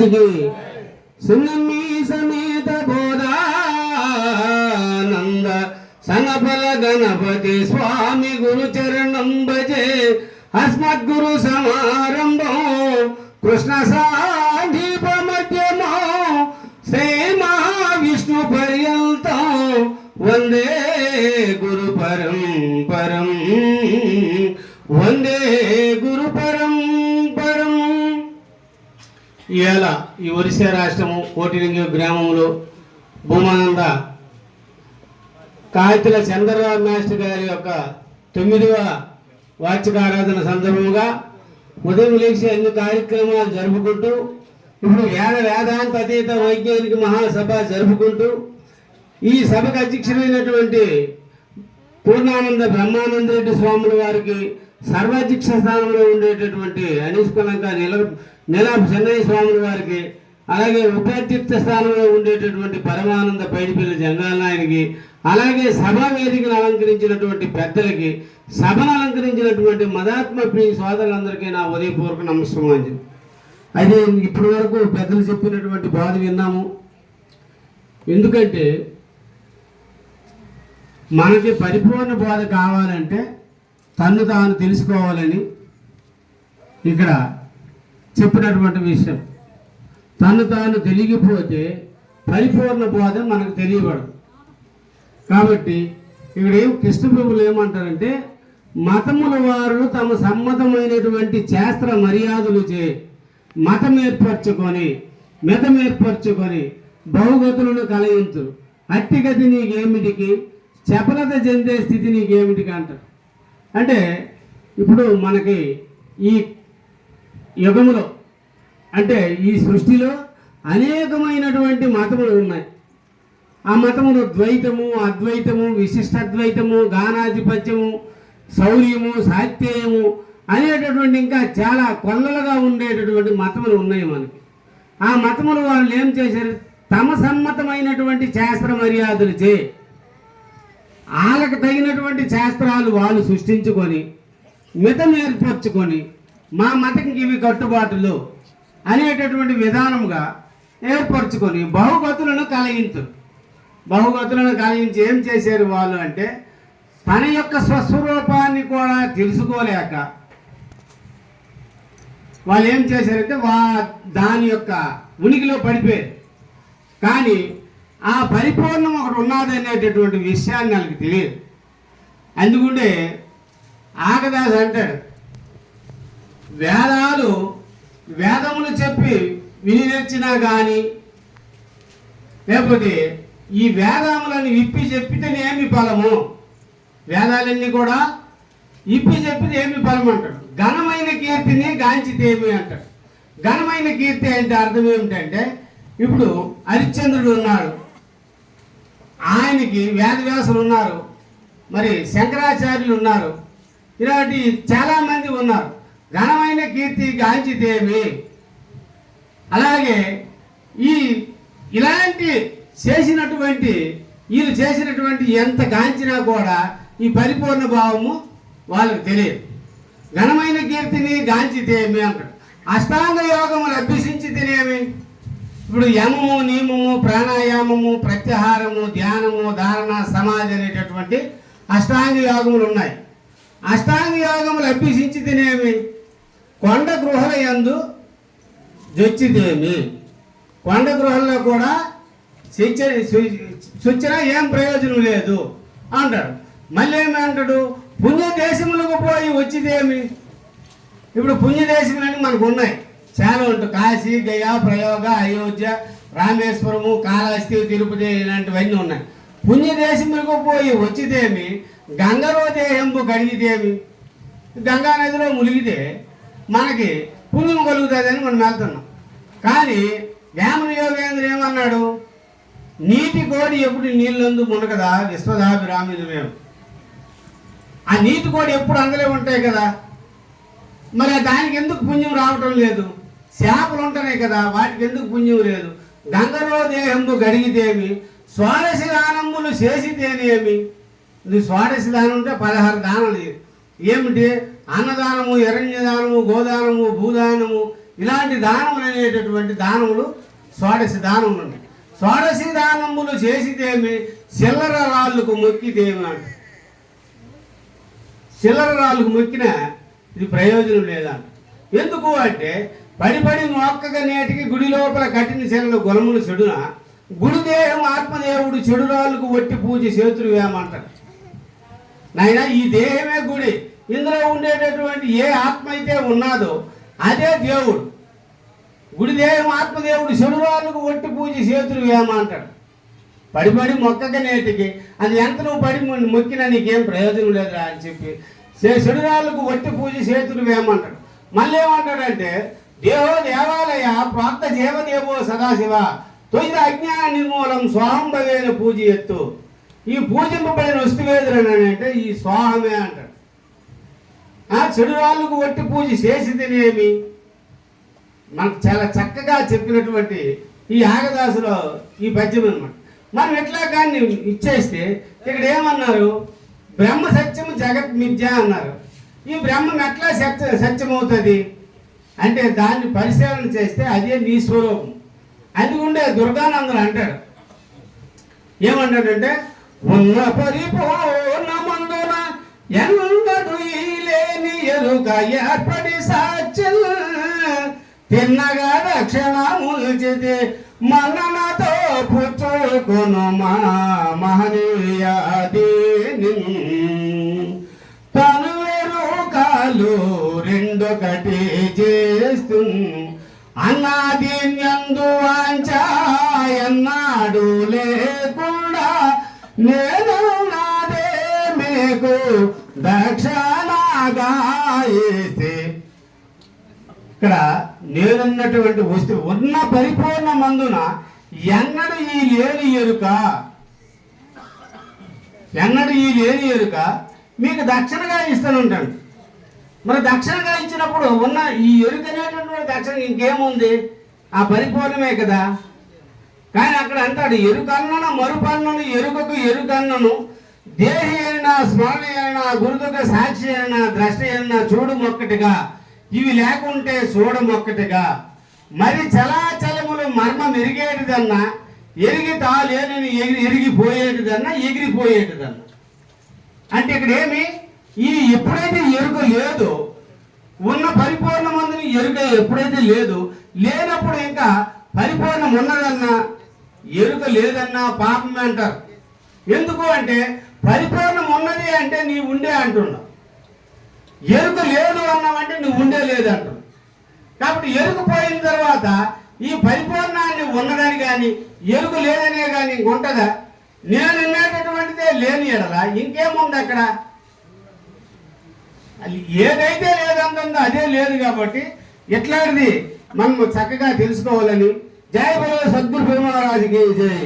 రాజుకి సున్నమ్మి సమేత బోధానంద సంగఫల గణపతి స్వామి గురు చరణం భజే అస్మద్గురు సమారంభం కృష్ణ సాధీప మధ్యమో శ్రీ మహావిష్ణు పర్యంతం వందే గురు పరం పరం వందే ఇవాళ ఈ ఒరిస్సా రాష్ట్రము కోటిలింగ గ్రామంలో భూమానంద కాయతుల చంద్రరావు మాస్టర్ గారి యొక్క తొమ్మిదవ వార్షిక ఆరాధన సందర్భంగా ఉదయం లేచి అన్ని కార్యక్రమాలు జరుపుకుంటూ ఇప్పుడు వేద వేదాంత అతీత వైజ్ఞానిక మహాసభ జరుపుకుంటూ ఈ సభకు అధ్యక్షుడైనటువంటి పూర్ణానంద బ్రహ్మానంద రెడ్డి స్వాముల వారికి సర్వాధ్యక్ష స్థానంలో ఉండేటటువంటి అనిష్కలంగా కులంక నిల నిలాపు చెన్నై స్వాముల వారికి అలాగే ఉపాధ్యక్ష స్థానంలో ఉండేటటువంటి పరమానంద పైడిపల్లి జంగాలనాయనికి అలాగే సభా వేదికను అలంకరించినటువంటి పెద్దలకి సభను అలంకరించినటువంటి మదాత్మ ప్రియ సోదరులందరికీ నా ఉదయపూర్వక నమస్కారం అయితే ఇప్పటి వరకు పెద్దలు చెప్పినటువంటి బాధ విన్నాము. ఎందుకంటే మనకి పరిపూర్ణ బోధ కావాలంటే తను తాను తెలుసుకోవాలని ఇక్కడ చెప్పినటువంటి విషయం. తను తాను తెలియకపోతే పరిపూర్ణ బోధ మనకు తెలియబడదు. కాబట్టి ఇక్కడ ఏం కృష్ణ ప్రభులు ఏమంటారంటే మతముల వారు తమ సమ్మతమైనటువంటి శాస్త్ర మర్యాదలు చే మతం ఏర్పరచుకొని మితం ఏర్పరచుకొని బహుగతులను కలయించు అట్టిగతి నీకేమిటికి? చపలత చెందే స్థితి నీకేమిటికి అంటారు. అంటే ఇప్పుడు మనకి ఈ యుగములో. అంటే ఈ సృష్టిలో అనేకమైనటువంటి మతములు ఉన్నాయి. ఆ మతములు ద్వైతము అద్వైతము విశిష్టాద్వైతము గానాధిపత్యము శౌర్యము సాత్యయము అనేటటువంటి ఇంకా చాలా కొల్లలుగా ఉండేటటువంటి మతములు ఉన్నాయి మనకి. ఆ మతములు వాళ్ళు ఏం చేశారు? తమ సమ్మతమైనటువంటి శాస్త్ర మర్యాదలు చే వాళ్ళకు తగినటువంటి శాస్త్రాలు వాళ్ళు సృష్టించుకొని మితం ఏర్పరచుకొని మా మతకి ఇవి కట్టుబాటులు అనేటటువంటి విధానముగా ఏర్పరచుకొని బహుగతులను కలిగించు. బహుగతులను కలిగించి ఏం చేశారు వాళ్ళు అంటే తన యొక్క స్వస్వరూపాన్ని కూడా తెలుసుకోలేక వాళ్ళు ఏం చేశారంటే వా దాని యొక్క ఉనికిలో పడిపోయారు. కానీ ఆ పరిపూర్ణం ఒకటి ఉన్నది అనేటటువంటి విషయాన్ని వాళ్ళకి తెలియదు. అందుకుంటే ఆగదాస్ అంటాడు వేదాలు వేదములు చెప్పి విని నేర్చినా కానీ లేకపోతే ఈ వేదములను విప్పి చెప్పితేనే ఏమి ఫలము? వేదాలన్నీ కూడా ఇప్పి చెప్పితే ఏమి ఫలం అంటాడు ఘనమైన కీర్తిని గాంచితేమి అంటాడు ఘనమైన కీర్తి అంటే అర్థం ఏమిటంటే ఇప్పుడు హరిశ్చంద్రుడు ఉన్నాడు. ఆయనకి వేదవ్యాసులు ఉన్నారు. మరి శంకరాచార్యులు ఉన్నారు. ఇలాంటి చాలామంది ఉన్నారు. ఘనమైన కీర్తి గాంచిదేవి అలాగే ఈ ఇలాంటి చేసినటువంటి వీళ్ళు చేసినటువంటి ఎంత గాంచినా కూడా ఈ పరిపూర్ణ భావము వాళ్ళకు తెలియదు. ఘనమైన కీర్తిని గాంచితేమి అంటాడు. అష్టాంగ యోగములు లభ్యసించి తినేమి? ఇప్పుడు యమము నియమము ప్రాణాయామము ప్రత్యాహారము ధ్యానము ధారణ సమాధి అనేటటువంటి అష్టాంగ యోగములు ఉన్నాయి. అష్టాంగ యోగములు లభ్యసించి తినేమి? కొండ గృహల యందు జొచ్చిదేమి కొండ గృహంలో కూడా శుచ్చిన ఏం ప్రయోజనం లేదు అంటాడు మళ్ళీ ఏమి అంటాడు పుణ్యదేశములకు పోయి వచ్చిదేమి? ఇప్పుడు పుణ్యదేశములన్నీ మనకు ఉన్నాయి. చాలా ఉంటాయి. కాశీ గయా ప్రయోగ అయోధ్య రామేశ్వరము కాళహస్తి తిరుపతి ఇలాంటివన్నీ ఉన్నాయి. పుణ్యదేశములకు పోయి వచ్చిదేమి? గంగలో దేహంపు కడిగితేమి గంగా నదిలో మునిగితే మనకి పుణ్యం కలుగుతుందని మనం వెళ్తున్నాం. కానీ వేమన యోగేంద్ర ఏమన్నాడు? నీటి కోడి ఎప్పుడు నీళ్ళందు మునగదా మేము ఆ నీటి కోడి ఎప్పుడు అందులో ఉంటాయి కదా? మరి దానికి ఎందుకు పుణ్యం రావటం లేదు? చేపలు ఉంటున్నాయి కదా వాటికి ఎందుకు పుణ్యం లేదు? గంగలో దేహంబు గడిగితేమి స్వారసి దానములు చేసితేనేమి? ఇది స్వారసి దానం ఉంటే పదహారు దానాలు. ఏమిటి? అన్నదానము ఎరణ్యదానము గోదానము భూదానము ఇలాంటి దానములు అనేటటువంటి దానములు స్వాడసి దానములు ఉన్నాయి. దానములు చేసితేమి చిల్లర రాళ్ళకు మొక్కితేమి అంట చిల్లర రాళ్ళకు మొక్కిన ఇది ప్రయోజనం లేదంట ఎందుకు అంటే పడి పడి మొక్కగా నేటికి గుడి లోపల కట్టిన చెల్లెలు గుణములు చెడున? గుడి దేహం ఆత్మదేవుడు చెడు రాళ్ళకు ఒట్టి పూజ చేతులు వేయమంటారు నాయన ఈ దేహమే గుడి. ఇందులో ఉండేటటువంటి ఏ ఆత్మ అయితే ఉన్నాదో అదే దేవుడు. గుడిదేహం ఆత్మదేవుడు చెడు ఒట్టి పూజ చేతులు వేయమంటాడు. పడి పడి మొక్కక నేటికి అది ఎంత నువ్వు పడి మొక్కినా నీకేం ప్రయోజనం లేదురా అని చెప్పి చే- ఒట్టి వట్టి పూజ చేతులు వేయమంటాడు. మళ్ళీ ఏమంటాడంటే దేవో దేవాలయ ప్రాప్త జీవదేవో సదాశివ తొయ్యి అజ్ఞాన నిర్మూలం స్వాహంభవేన పూజ ఎత్తు. ఈ పూజింపబడిన వస్తువేదురని అంటే ఈ స్వాహమే అంటాడు. ఆ చెడురాళ్ళకు వట్టి పూజ చేసితేనేమి? మనకు చాలా చక్కగా చెప్పినటువంటి ఈ ఆగదాసులో ఈ పద్యం అనమాట మనం ఎట్లా కానీ ఇచ్చేస్తే ఇక్కడ ఏమన్నారు? బ్రహ్మ సత్యము జగత్ మిథ్య అన్నారు. ఈ బ్రహ్మం ఎట్లా సత్య సత్యం అవుతుంది అంటే దాన్ని పరిశీలన చేస్తే అదే నీ స్వరూపం. అందుకుండే దుర్గానందులు అంటాడు. ఏమంటాడంటే ఉన్న పరిపూర్ణమందున ఎన్నడు ఈ లేని ఎలుక ఏర్పడి సాధ్యం. తిన్నగా దక్షిణ ముల్చితే మన్ననతో పుచ్చుకొను మా మహనీయాది తను కాలు రెండొకటి చేస్తు అన్నాది నందు వాంఛాయన్నాడు లేకుండా నేను నాదే మీకు దక్షిణగా ఇక్కడ నేనున్నటువంటి వస్తువు ఉన్న పరిపూర్ణ మందున ఎన్నడు ఈ లేని ఎరుక? ఎన్నడు ఈ లేని ఎరుక? మీకు దక్షిణగా ఇస్తానుంటాను మరి దక్షిణగా ఇచ్చినప్పుడు ఉన్న ఈ ఎరుక అనేటటువంటి దక్షిణ ఇంకేముంది? ఆ పరిపూర్ణమే కదా. కానీ అక్కడ అంటాడు ఎరుకన్నను మరుపన్నను ఎరుకకు ఎరుకన్నను దేహి అయినా స్మరణ అయినా గురుతుక సాక్షి అయినా ద్రష్ట అయినా చూడు మొక్కటిగా ఇవి లేకుంటే చూడమొక్కటిగా. మరి చలాచలములు మర్మం ఎరిగేటిదన్నా ఎరిగి తాలేనని ఎగిరి ఎరిగిపోయేటిదన్నా ఎగిరిపోయేటిదన్నా. అంటే ఇక్కడ ఏమి ఈ ఎప్పుడైతే ఎరుక లేదు ఉన్న పరిపూర్ణ మందిని ఎరుక ఎప్పుడైతే లేదు లేనప్పుడు ఇంకా పరిపూర్ణం ఉన్నదన్నా ఎరుక లేదన్నా పాపమే అంటారు. ఎందుకు అంటే పరిపూర్ణం ఉన్నది అంటే నీ ఉండే అంటున్నావు. ఎరుకు లేదు అన్నామంటే నువ్వు ఉండే లేదు అంటున్నావు. కాబట్టి ఎరుకు పోయిన తర్వాత ఈ పరిపూర్ణాన్ని ఉన్నదని కానీ ఎరుకు లేదనే కానీ ఇంకొంటదా నేను వినేటటువంటిదే లేని ఎడలా ఇంకేముంది అక్కడ? ఏదైతే లేదంటుందో అదే లేదు కాబట్టి ఎట్లాంటిది? మనం చక్కగా తెలుసుకోవాలని జయ బలో సద్గురు పెరుమారాజుకి జయ